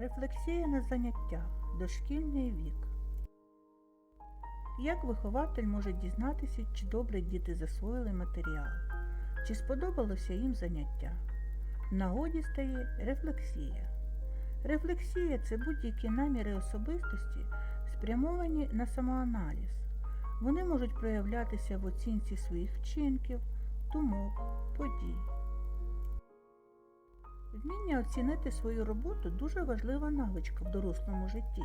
Рефлексія на заняттях. Дошкільний вік. Як вихователь може дізнатися, чи добре діти засвоїли матеріал, чи сподобалося їм заняття? В нагоді стає рефлексія. Рефлексія це будь-які наміри особистості, спрямовані на самоаналіз. Вони можуть проявлятися в оцінці своїх вчинків, думок, подій. Вміння оцінити свою роботу дуже важлива навичка в дорослому житті,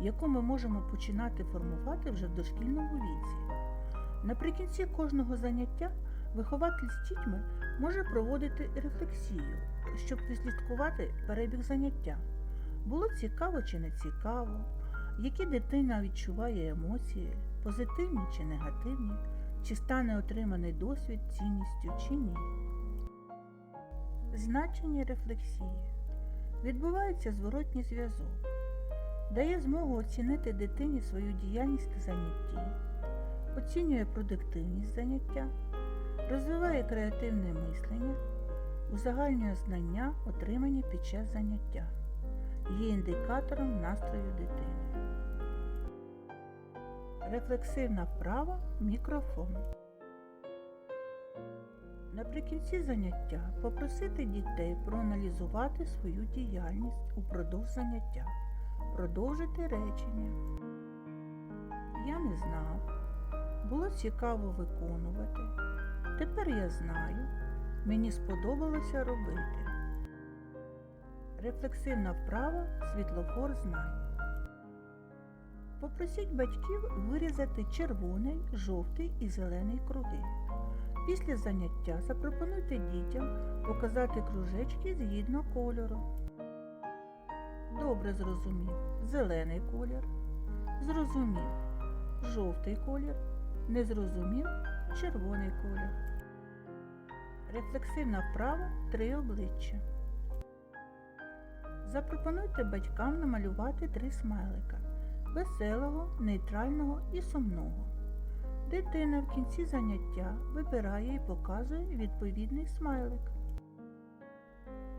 яку ми можемо починати формувати вже в дошкільному віці. Наприкінці кожного заняття вихователь з дітьми може проводити рефлексію, щоб відслідкувати перебіг заняття. Було цікаво чи не цікаво, які дитина відчуває емоції, позитивні чи негативні, чи стане отриманий досвід цінністю чи ні. Значення рефлексії. Відбувається зворотній зв'язок, дає змогу оцінити дитині свою діяльність на занятті, оцінює продуктивність заняття, розвиває креативне мислення, узагальнює знання, отримані під час заняття, є індикатором настрою дитини. Рефлексивна вправа мікрофон. Наприкінці заняття попросити дітей проаналізувати свою діяльність упродовж заняття, продовжити речення. Я не знав, було цікаво виконувати. Тепер я знаю, мені сподобалося робити. Рефлексивна вправа світлофор знань. Попросіть батьків вирізати червоний, жовтий і зелений круги. Після заняття запропонуйте дітям показати кружечки згідно кольору. Добре зрозумів зелений колір. Зрозумів жовтий колір. Не зрозумів червоний колір. Рефлексивна вправа три обличчя. Запропонуйте батькам намалювати три смайлика веселого, нейтрального і сумного. Дитина в кінці заняття вибирає і показує відповідний смайлик.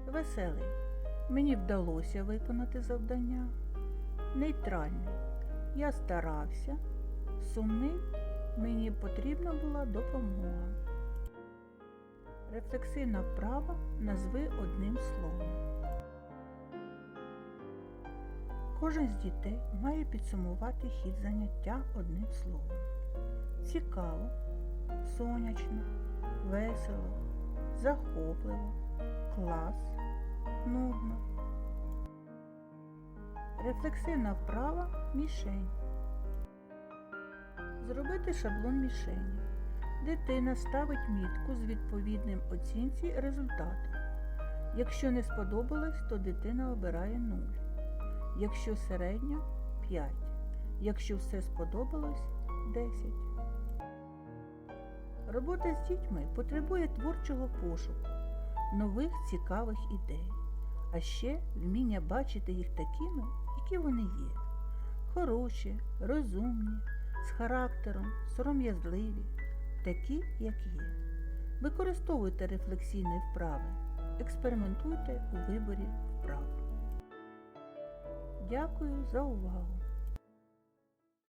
Веселий. Мені вдалося виконати завдання. Нейтральний. Я старався. Сумний. Мені потрібна була допомога. Рефлексивна вправа назви одним словом. Кожен з дітей має підсумувати хід заняття одним словом. Цікаво, сонячно, весело, захопливо, клас, нудно. Рефлексивна вправа мішень. Зробити шаблон мішені. Дитина ставить мітку з відповідним оцінці результату. Якщо не сподобалось, то дитина обирає 0. Якщо середньо 5. Якщо все сподобалось 10. Робота з дітьми потребує творчого пошуку, нових цікавих ідей, а ще вміння бачити їх такими, які вони є. Хороші, розумні, з характером, сором'язливі, такі, як є. Використовуйте рефлексійні вправи, експериментуйте у виборі вправ. Дякую за увагу!